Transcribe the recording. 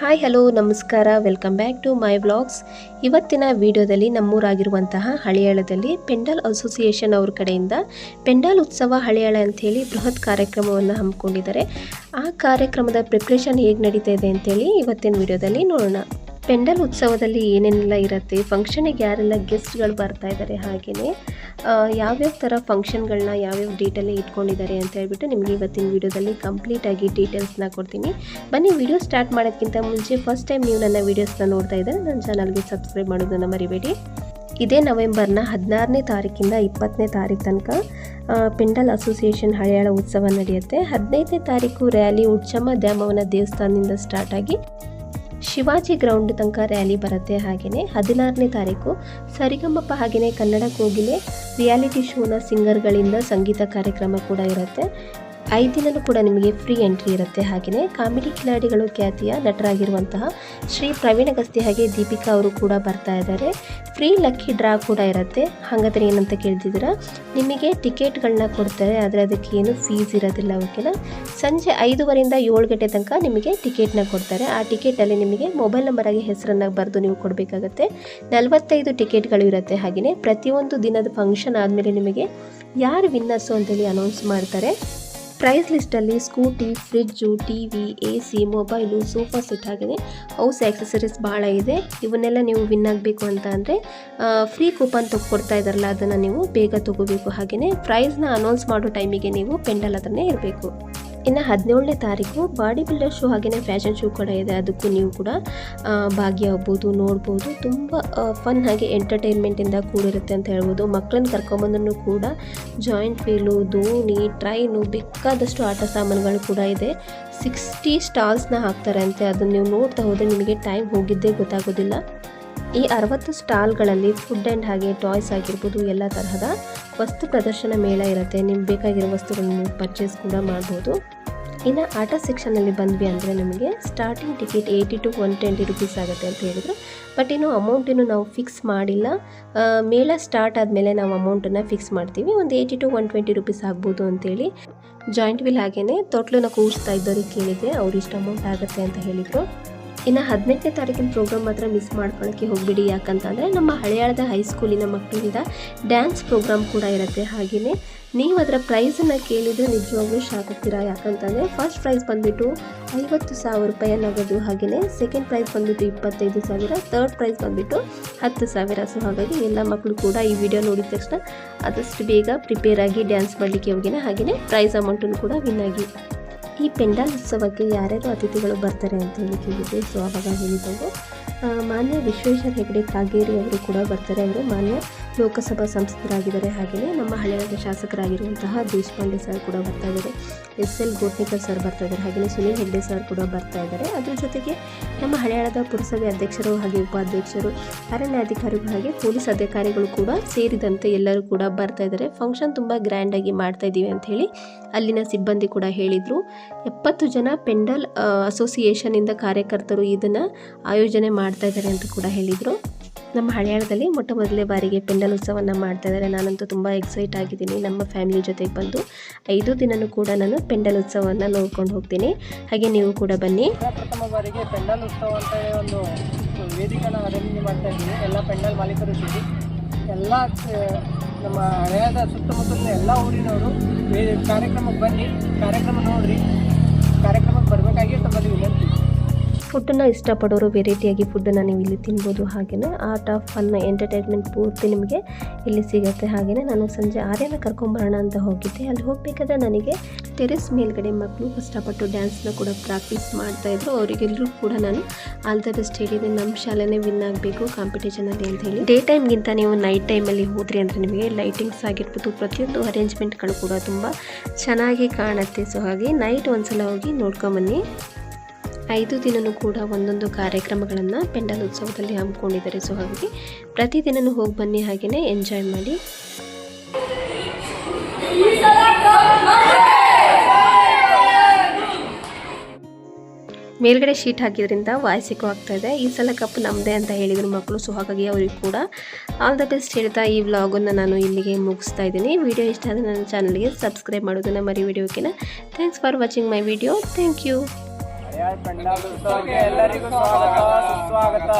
Hi hello ನಮಸ್ಕಾರ. Welcome back to my vlogs ಇವತ್ತಿನ ವಿಡಿಯೋದಲ್ಲಿ ನಮ್ಮೂರಾಗಿರುವಂತಹ ಹಳೆಯಾಳದಲ್ಲಿ ಪೆಂಡಾಲ್ ಅಸೋಸಿಯೇಷನ್ ಅವ್ರ ಕಡೆಯಿಂದ ಪೆಂಡಾಲ್ ಉತ್ಸವ ಹಳಿಯಾಳ ಅಂಥೇಳಿ ಬೃಹತ್ ಕಾರ್ಯಕ್ರಮವನ್ನು ಹಮ್ಮಿಕೊಂಡಿದ್ದಾರೆ. ಆ ಕಾರ್ಯಕ್ರಮದ ಪ್ರಿಪ್ರೇಷನ್ ಹೇಗೆ ನಡೀತಾ ಇದೆ ಅಂತೇಳಿ ಇವತ್ತಿನ ವಿಡಿಯೋದಲ್ಲಿ ನೋಡೋಣ. ಪೆಂಡಲ್ ಉತ್ಸವದಲ್ಲಿ ಏನೇನೆಲ್ಲ ಇರುತ್ತೆ ಫಂಕ್ಷನಿಗೆ ಯಾರೆಲ್ಲ ಗೆಸ್ಟ್ಗಳು ಬರ್ತಾ ಇದ್ದಾರೆ ಹಾಗೆಯೇ ಯಾವ್ಯಾವ ಥರ ಫಂಕ್ಷನ್ಗಳನ್ನ ಯಾವ್ಯಾವ ಡೇಟಲ್ಲಿ ಇಟ್ಕೊಂಡಿದ್ದಾರೆ ಅಂತ ಹೇಳ್ಬಿಟ್ಟು ನಿಮಗೆ ಇವತ್ತಿನ ವಿಡಿಯೋದಲ್ಲಿ ಕಂಪ್ಲೀಟಾಗಿ ಡೀಟೇಲ್ಸ್ನ ಕೊಡ್ತೀನಿ. ಬನ್ನಿ ವಿಡಿಯೋ ಸ್ಟಾರ್ಟ್ ಮಾಡೋದಕ್ಕಿಂತ ಮುಂಚೆ ಫಸ್ಟ್ ಟೈಮ್ ನೀವು ನನ್ನ ವೀಡಿಯೋಸ್ನ ನೋಡ್ತಾ ಇದ್ದರೆ ನನ್ನ ಚಾನಲ್ಗೆ ಸಬ್ಸ್ಕ್ರೈಬ್ ಮಾಡೋದನ್ನು ಮರಿಬೇಡಿ. ಇದೇ ನವೆಂಬರ್ನ ಹದಿನಾರನೇ ತಾರೀಕಿಂದ ಇಪ್ಪತ್ತನೇ ತಾರೀಕು ತನಕ ಪಿಂಡಲ್ ಅಸೋಸಿಯೇಷನ್ ಹಳೆಯಾಳ ಉತ್ಸವ ನಡೆಯುತ್ತೆ. ಹದಿನೈದನೇ ತಾರೀಕು ರ್ಯಾಲಿ ಉಚ್ಚಮ್ಮ ದ್ಯಾಮವನ ದೇವಸ್ಥಾನದಿಂದ ಸ್ಟಾರ್ಟ್ ಆಗಿ ಶಿವಾಜಿ ಗ್ರೌಂಡ್ ತನಕ ರ್ಯಾಲಿ ಬರುತ್ತೆ ಹಾಗೆಯೇ ಹದಿನಾರನೇ ತಾರೀಕು ಸರಿಗಮ್ಮಪ್ಪ ಹಾಗೆಯೇ ಕನ್ನಡ ಕೋಗಿಲೆ ರಿಯಾಲಿಟಿ ಶೋನ ಸಿಂಗರ್ಗಳಿಂದ ಸಂಗೀತ ಕಾರ್ಯಕ್ರಮ ಕೂಡ ಇರುತ್ತೆ. ಐದು ದಿನನೂ ಕೂಡ ನಿಮಗೆ ಫ್ರೀ ಎಂಟ್ರಿ ಇರುತ್ತೆ. ಹಾಗೆಯೇ ಕಾಮಿಡಿ ಕಿಲಾಡಿಗಳು ಖ್ಯಾತಿಯ ನಟರಾಗಿರುವಂತಹ ಶ್ರೀ ಪ್ರವೀಣ ಗಸ್ತಿ ಹಾಗೆ ದೀಪಿಕಾ ಅವರು ಕೂಡ ಬರ್ತಾ ಇದ್ದಾರೆ. ಫ್ರೀ ಲಕ್ಕಿ ಡ್ರಾ ಕೂಡ ಇರುತ್ತೆ. ಹಾಗಾದ್ರೆ ಏನಂತ ಕೇಳ್ತಿದ್ದೀರಾ? ನಿಮಗೆ ಟಿಕೆಟ್ಗಳನ್ನ ಕೊಡ್ತಾರೆ, ಆದರೆ ಅದಕ್ಕೆ ಏನು ಫೀಸ್ ಇರೋದಿಲ್ಲ ಓಕೆನಾ ಸಂಜೆ ಐದುವರೆಯಿಂದ ಏಳು ಗಂಟೆ ತನಕ ನಿಮಗೆ ಟಿಕೆಟ್ನ ಕೊಡ್ತಾರೆ. ಆ ಟಿಕೆಟಲ್ಲಿ ನಿಮಗೆ ಮೊಬೈಲ್ ನಂಬರಾಗಿ ಹೆಸರನ್ನು ಬರೆದು ನೀವು ಕೊಡಬೇಕಾಗತ್ತೆ. ನಲವತ್ತೈದು ಟಿಕೆಟ್ಗಳು ಇರುತ್ತೆ. ಹಾಗೆಯೇ ಪ್ರತಿಯೊಂದು ದಿನದ ಫಂಕ್ಷನ್ ಆದಮೇಲೆ ನಿಮಗೆ ಯಾರು ವಿನ್ನರ್ಸು ಅಂತೇಳಿ ಅನೌನ್ಸ್ ಮಾಡ್ತಾರೆ. Price ಲಿಸ್ಟಲ್ಲಿ scooty fridge T V A C mobile sofa set ಹಾಗೆಯೇ ಹೌಸ್ ಆಕ್ಸೆಸರೀಸ್ ಭಾಳ ಇದೆ. ಇವನ್ನೆಲ್ಲ ನೀವು ವಿನ್ ಆಗಬೇಕು ಅಂತ ಅಂದರೆ ಫ್ರೀ ಕೂಪನ್ ಕೊಡ್ತಾ ಇದ್ದಾರಲ್ಲ ಅದನ್ನು ನೀವು ಬೇಗ ತಗೋಬೇಕು ಹಾಗೆಯೇ ಪ್ರೈಸ್ನ ಅನೌನ್ಸ್ ಮಾಡೋ ಟೈಮಿಗೆ ನೀವು ಪೆಂಡಲ್ ಅದನ್ನೇ ಇರಬೇಕು. ಇನ್ನು ಹದಿನೇಳನೇ ತಾರೀಕು ಬಾಡಿ ಬಿಲ್ಡರ್ ಶೋ ಹಾಗೆಯೇ ಫ್ಯಾಷನ್ ಶೋ ಕೂಡ ಇದೆ. ಅದಕ್ಕೂ ನೀವು ಕೂಡ ಭಾಗಿಯಾಗ್ಬೋದು, ನೋಡ್ಬೋದು. ತುಂಬ ಫನ್ ಹಾಗೆ ಎಂಟರ್ಟೈನ್ಮೆಂಟಿಂದ ಕೂಡಿರುತ್ತೆ ಅಂತ ಹೇಳ್ಬೋದು. ಮಕ್ಕಳನ್ನ ಕರ್ಕೊಂಬಂದ್ರೂ ಕೂಡ ಜಾಯಿಂಟ್ ವೀಲು ದೋಣಿ ಟ್ರೈನು ಬೇಕಾದಷ್ಟು ಆಟ ಸಾಮಾನುಗಳು ಕೂಡ ಇದೆ. ಸಿಕ್ಸ್ಟಿ ಸ್ಟಾಲ್ಸ್ನ ಹಾಕ್ತಾರೆ ಅಂತೆ. ಅದನ್ನು ನೀವು ನೋಡ್ತಾ ಹೋದರೆ ನಿಮಗೆ ಟೈಮ್ ಹೋಗಿದ್ದೇ ಗೊತ್ತಾಗೋದಿಲ್ಲ. ಈ ಅರವತ್ತು ಸ್ಟಾಲ್ಗಳಲ್ಲಿ ಫುಡ್ ಆ್ಯಂಡ್ ಹಾಗೆ ಟಾಯ್ಸ್ ಆಗಿರ್ಬೋದು, ಎಲ್ಲ ತರಹದ ವಸ್ತು ಪ್ರದರ್ಶನ ಮೇಳ ಇರುತ್ತೆ. ನಿಮ್ಗೆ ಬೇಕಾಗಿರೋ ವಸ್ತುಗಳನ್ನು ನೀವು ಪರ್ಚೇಸ್ ಕೂಡ ಮಾಡ್ಬೋದು. ಇನ್ನು ಆಟ ಸೆಕ್ಷನಲ್ಲಿ ಬಂದ್ವಿ ಅಂದರೆ ನಮಗೆ starting ticket eighty to one twenty rupees ಆಗುತ್ತೆ ಅಂತ ಹೇಳಿದರು. ಬಟ್ ಇನ್ನು ಅಮೌಂಟನ್ನು ನಾವು ಫಿಕ್ಸ್ ಮಾಡಿಲ್ಲ. ಮೇಳ ಸ್ಟಾರ್ಟ್ ಆದಮೇಲೆ ನಾವು ಅಮೌಂಟನ್ನು ಫಿಕ್ಸ್ ಮಾಡ್ತೀವಿ. ಒಂದು eighty to one twenty rupees ಆಗ್ಬೋದು ಅಂತೇಳಿ. ಜಾಯಿಂಟ್ ವಿಲ್ ಹಾಗೇ ತೊಟ್ಲನ್ನ ಕೂರಿಸ್ತಾ ಇದ್ದವ್ರಿಗೆ ಕೇಳಿದೆ ಅವ್ರು ಇಷ್ಟು ಅಮೌಂಟ್ ಆಗುತ್ತೆ ಅಂತ ಹೇಳಿದರು. ಇನ್ನು ಹದಿನೆಂಟನೇ ತಾರೀಕಿನ ಪ್ರೋಗ್ರಾಮ್ ಮಾತ್ರ ಮಿಸ್ ಮಾಡ್ಕೊಳ್ಳೋಕ್ಕೆ ಹೋಗ್ಬಿಡಿ. ಯಾಕಂತಂದರೆ ನಮ್ಮ ಹಳೆಯಾಳದ ಹೈಸ್ಕೂಲಿನ ಮಕ್ಕಳಿಂದ ಡ್ಯಾನ್ಸ್ ಪ್ರೋಗ್ರಾಮ್ ಕೂಡ ಇರುತ್ತೆ. ಹಾಗೆಯೇ ನೀವು ಅದರ ಪ್ರೈಸನ್ನು ಕೇಳಿದರೆ ನಿಜವಾಗ್ಲೂ ಶಾಕ್ ಆಗ್ತೀರಾ? ಯಾಕಂತಂದರೆ ಫಸ್ಟ್ ಪ್ರೈಸ್ ಬಂದುಬಿಟ್ಟು ಐವತ್ತು ಸಾವಿರ ರೂಪಾಯಿ ನಗದು ಹಾಗೆಯೇ ಸೆಕೆಂಡ್ ಪ್ರೈಸ್ ಬಂದುಬಿಟ್ಟು ಇಪ್ಪತ್ತೈದು ಸಾವಿರ ತರ್ಡ್ ಪ್ರೈಸ್ ಬಂದುಬಿಟ್ಟು ಹತ್ತು ಸಾವಿರ. ಸೊ ಹಾಗಾಗಿ ಎಲ್ಲ ಮಕ್ಕಳು ಕೂಡ ಈ ವಿಡಿಯೋ ನೋಡಿದ ತಕ್ಷಣ ಆದಷ್ಟು ಬೇಗ ಪ್ರಿಪೇರ್ ಆಗಿ ಡ್ಯಾನ್ಸ್ ಮಾಡಲಿಕ್ಕೆ ಹೋಗಿನ. ಹಾಗೆಯೇ ಪ್ರೈಸ್ ಅಮೌಂಟನ್ನು ಕೂಡ ವಿನ್ ಆಗಿ. ಈ ಪೆಂಡಾಲ್ ಉತ್ಸವಕ್ಕೆ ಯಾರ್ಯಾರು ಅತಿಥಿಗಳು ಬರ್ತಾರೆ ಅಂತ ಹೇಳಿ ಕೇಳಿದ್ದೆ ಸೊ ಅವಾಗ ಹೇಳಿದ್ದವು. ಮಾನ್ಯ ವಿಶ್ವೇಶ್ವರ ಹೆಗಡೆ ಕಾಗೇರಿ ಅವರು ಕೂಡ ಬರ್ತಾರೆ. ಅವರು ಮಾನ್ಯ ಲೋಕಸಭಾ ಸಂಸದರಾಗಿದ್ದಾರೆ. ಹಾಗೆಯೇ ನಮ್ಮ ಹಳೆಯ ಶಾಸಕರಾಗಿರುವಂತಹ ದೇಶಪಾಂಡೆ ಸರ್ ಕೂಡ ಬರ್ತಾ ಇದ್ದಾರೆ. ಎಸ್ ಎಲ್ ಗೋಟೇಕರ್ ಸರ್ ಬರ್ತಾ ಇದ್ದಾರೆ. ಹಾಗೆಯೇ ಸುನೀಲ್ ಹೆಗ್ಡೆ ಸರ್ ಕೂಡ ಬರ್ತಾ ಇದ್ದಾರೆ. ಅದ್ರ ಜೊತೆಗೆ ನಮ್ಮ ಹಳೆಯಾಳದ ಪುರಸಭೆ ಅಧ್ಯಕ್ಷರು ಹಾಗೆ ಉಪಾಧ್ಯಕ್ಷರು, ಅರಣ್ಯಾಧಿಕಾರಿಗಳು ಹಾಗೆ ಪೊಲೀಸ್ ಅಧಿಕಾರಿಗಳು ಕೂಡ ಸೇರಿದಂತೆ ಎಲ್ಲರೂ ಕೂಡ ಬರ್ತಾ ಇದ್ದಾರೆ. ಫಂಕ್ಷನ್ ತುಂಬ ಗ್ರ್ಯಾಂಡಾಗಿ ಮಾಡ್ತಾ ಇದ್ದೀವಿ ಅಂತ ಹೇಳಿ ಅಲ್ಲಿನ ಸಿಬ್ಬಂದಿ ಕೂಡ ಹೇಳಿದರು. ಎಪ್ಪತ್ತು ಜನ ಪೆಂಡಲ್ ಅಸೋಸಿಯೇಷನಿಂದ ಕಾರ್ಯಕರ್ತರು ಇದನ್ನು ಆಯೋಜನೆ ಮಾಡ್ತಾ ಇದ್ದಾರೆ ಅಂತ ಕೂಡ ಹೇಳಿದರು. ನಮ್ಮ ಹಳೆಯಾಳದಲ್ಲಿ ಮೊಟ್ಟ ಮೊದಲೇ ಬಾರಿಗೆ ಪೆಂಡಲ್ ಉತ್ಸವವನ್ನು ಮಾಡ್ತಾ ಇದ್ದಾರೆ. ನಾನಂತೂ ತುಂಬ ಎಕ್ಸೈಟ್ ಆಗಿದ್ದೀನಿ. ನಮ್ಮ ಫ್ಯಾಮಿಲಿ ಜೊತೆಗೆ ಬಂದು ಐದು ದಿನನೂ ಕೂಡ ನಾನು ಪೆಂಡಲ್ ಉತ್ಸವವನ್ನು ನೋಡ್ಕೊಂಡು ಹೋಗ್ತೀನಿ. ಹಾಗೆ ನೀವು ಕೂಡ ಬನ್ನಿ. ಪ್ರಥಮ ಬಾರಿಗೆ ಪೆಂಡಲ್ ಉತ್ಸವ ಅಂತ ಒಂದು ವೇದಿಕೆನ ಅರೇಂಜ್ ಮಾಡ್ತಾ ಇದ್ದೀನಿ ಎಲ್ಲ ಪೆಂಡಲ್ ಮಾಲೀಕರು ಸೇರಿ ಎಲ್ಲ ನಮ್ಮ ಹಳೆಯದ ಸುತ್ತಮುತ್ತಲಿನ ಎಲ್ಲ ಊರಿನವರು ಕಾರ್ಯಕ್ರಮಕ್ಕೆ ಬನ್ನಿ. ಕಾರ್ಯಕ್ರಮ ನೋಡ್ರಿ. ಫುಡ್ಡನ್ನು ಇಷ್ಟಪಡೋರು ವೆರೈಟಿಯಾಗಿ ಫುಡ್ಡನ್ನು ನೀವು ಇಲ್ಲಿ ತಿನ್ಬೋದು ಹಾಗೆಯೇ ಆಫ್ ಫನ್ ಎಂಟರ್ಟೈನ್ಮೆಂಟ್ ಪೂರ್ತಿ ನಿಮಗೆ ಇಲ್ಲಿ ಸಿಗುತ್ತೆ ಹಾಗೆಯೇ ನಾನು ಸಂಜೆ ಆರ್ಯನ ಕರ್ಕೊಂಬರೋಣ ಅಂತ ಹೋಗಿದ್ದೆ. ಅಲ್ಲಿ ಹೋಗಬೇಕಾದ್ರೆ ನನಗೆ ಟೆರೆಸ್ ಮೇಲ್ಗಡೆ ಮಕ್ಕಳು ಕಷ್ಟಪಟ್ಟು ಡ್ಯಾನ್ಸ್ನ ಕೂಡ ಪ್ರಾಕ್ಟೀಸ್ ಮಾಡ್ತಾಯಿದ್ರು ಅವರಿಗೆಲ್ಲರೂ ಕೂಡ ನಾನು ಆಲ್ ದ ಬೆಸ್ಟ್ ಹೇಳಿದೆ. ನಮ್ಮ ಶಾಲೆನೇ ವಿನ್ ಆಗಬೇಕು ಕಾಂಪಿಟೇಷನಲ್ಲಿ ಅಂತ ಹೇಳಿ. ಡೇ ಟೈಮ್ಗಿಂತ ನೀವು ನೈಟ್ ಟೈಮಲ್ಲಿ ಹೋದ್ರಿ ಅಂದರೆ ನಿಮಗೆ ಲೈಟಿಂಗ್ಸ್ ಆಗಿರ್ಬೋದು, ಪ್ರತಿಯೊಂದು ಅರೇಂಜ್ಮೆಂಟ್ಗಳು ಕೂಡ ತುಂಬ ಚೆನ್ನಾಗಿ ಕಾಣುತ್ತೆ. ಸೊ ಹಾಗೆ ನೈಟ್ ಒಂದ್ಸಲ ಹೋಗಿ ನೋಡ್ಕೊಂಬನ್ನಿ. ಐದು ದಿನನೂ ಕೂಡ ಒಂದೊಂದು ಕಾರ್ಯಕ್ರಮಗಳನ್ನು ಪೆಂಡಲ್ ಉತ್ಸವದಲ್ಲಿ ಹಮ್ಮಿಕೊಂಡಿದ್ದಾರೆ. ಸೊ ಹಾಗಾಗಿ ಪ್ರತಿದಿನನೂ ಹೋಗಿ ಬನ್ನಿ ಹಾಗೆಯೇ ಎಂಜಾಯ್ ಮಾಡಿ. ಮೇಲ್ಗಡೆ ಶೀಟ್ ಹಾಕಿದ್ರಿಂದ ವಾಯ್ಸ್ ಎಕೋ ಆಗ್ತಾ ಇದೆ. ಈ ಸಲ ಕಪ್ ನಮ್ಮದೇ ಅಂತ ಹೇಳಿದರು ಮಕ್ಕಳು ಸೊ ಹಾಗಾಗಿ ಅವ್ರಿಗೆ ಕೂಡ ಆಲ್ ದ ಬೆಸ್ಟ್ ಹೇಳ್ತಾ ಈ ವ್ಲಾಗನ್ನು ನಾನು ಇಲ್ಲಿಗೆ ಮುಗಿಸ್ತಾ ಇದ್ದೀನಿ. ವಿಡಿಯೋ ಇಷ್ಟ ಆದರೆ ನನ್ನ ಚಾನಲ್ಗೆ ಸಬ್ಸ್ಕ್ರೈಬ್ ಮಾಡೋದನ್ನ ಮರಿ ವಿಡಿಯೋಕಿನ thanks for watching my video thank you ಎಲ್ಲರಿಗೂ ಸ್ವಾಗತ ಸುಸ್ವಾಗತ.